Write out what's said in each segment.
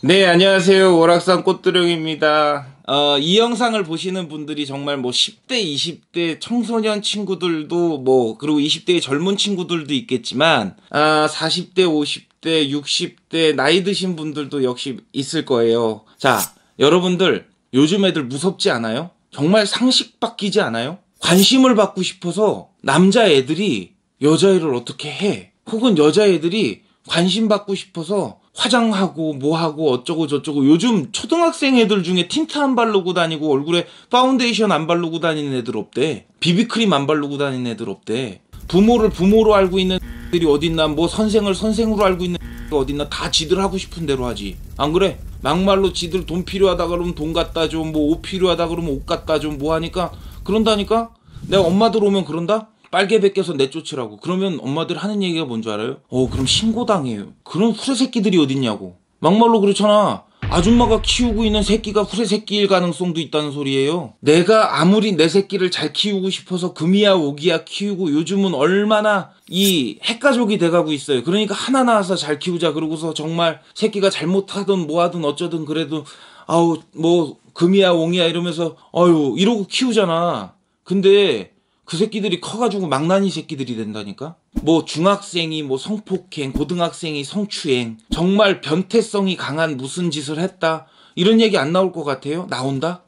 네, 안녕하세요. 오락산 꽃두령입니다. 어, 이 영상을 보시는 분들이 정말 뭐 10대, 20대 청소년 친구들도 뭐, 그리고 20대의 젊은 친구들도 있겠지만, 아, 40대, 50대, 60대, 나이 드신 분들도 역시 있을 거예요. 자, 여러분들, 요즘 애들 무섭지 않아요? 정말 상식 바뀌지 않아요? 관심을 받고 싶어서 남자애들이 여자애를 어떻게 해? 혹은 여자애들이 관심 받고 싶어서 화장하고 뭐하고 어쩌고 저쩌고 요즘 초등학생 애들 중에 틴트 안 바르고 다니고 얼굴에 파운데이션 안 바르고 다니는 애들 없대 비비크림 안 바르고 다니는 애들 없대 부모를 부모로 알고 있는 애들이 어딨나 뭐 선생을 선생으로 알고 있는 애들이 어딨나 다 지들 하고 싶은 대로 하지 안 그래? 막말로 지들 돈 필요하다 그러면 돈 갖다 줘 뭐 옷 필요하다 그러면 옷 갖다 줘 뭐 하니까 그런다니까 내가 엄마들 오면 그런다? 빨개 벗겨서 내쫓으라고. 그러면 엄마들 하는 얘기가 뭔지 알아요? 어, 그럼 신고당해요. 그런 후레 새끼들이 어딨냐고. 막말로 그렇잖아. 아줌마가 키우고 있는 새끼가 후레 새끼일 가능성도 있다는 소리예요. 내가 아무리 내 새끼를 잘 키우고 싶어서 금이야 오기야 키우고 요즘은 얼마나 이 핵가족이 돼가고 있어요. 그러니까 하나 낳아서 잘 키우자. 그러고서 정말 새끼가 잘못하든 뭐하든 어쩌든 그래도 아우 뭐 금이야 옹이야 이러면서 아유 이러고 키우잖아. 근데 그 새끼들이 커가지고 망나니 새끼들이 된다니까? 뭐 중학생이 뭐 성폭행, 고등학생이 성추행, 정말 변태성이 강한 무슨 짓을 했다. 이런 얘기 안 나올 것 같아요? 나온다?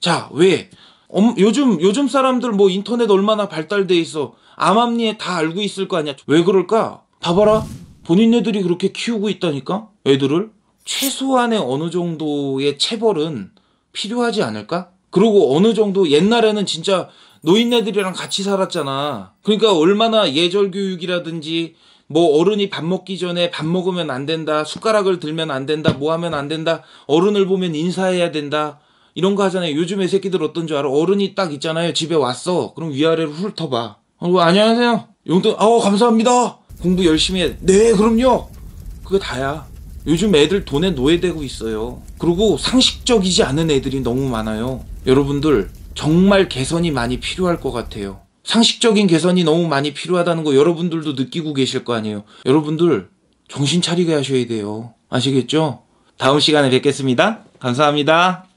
자, 왜? 엄, 요즘, 요즘 사람들 뭐 인터넷 얼마나 발달돼 있어. 암암리에 다 알고 있을 거 아니야. 왜 그럴까? 봐봐라. 본인네들이 그렇게 키우고 있다니까? 애들을? 최소한의 어느 정도의 체벌은 필요하지 않을까? 그리고 어느 정도 옛날에는 진짜 노인네들이랑 같이 살았잖아. 그러니까 얼마나 예절 교육이라든지 뭐 어른이 밥 먹기 전에 밥 먹으면 안 된다. 숟가락을 들면 안 된다. 뭐 하면 안 된다. 어른을 보면 인사해야 된다. 이런 거 하잖아요. 요즘 애 새끼들 어떤 줄 알아? 어른이 딱 있잖아요. 집에 왔어. 그럼 위아래로 훑어봐. 어, 안녕하세요. 용돈, 아우, 감사합니다. 공부 열심히 해. 네, 그럼요. 그게 다야. 요즘 애들 돈에 노예되고 있어요. 그리고 상식적이지 않은 애들이 너무 많아요. 여러분들, 정말 개선이 많이 필요할 것 같아요. 상식적인 개선이 너무 많이 필요하다는 거 여러분들도 느끼고 계실 거 아니에요. 여러분들, 정신 차리게 하셔야 돼요. 아시겠죠? 다음 시간에 뵙겠습니다. 감사합니다.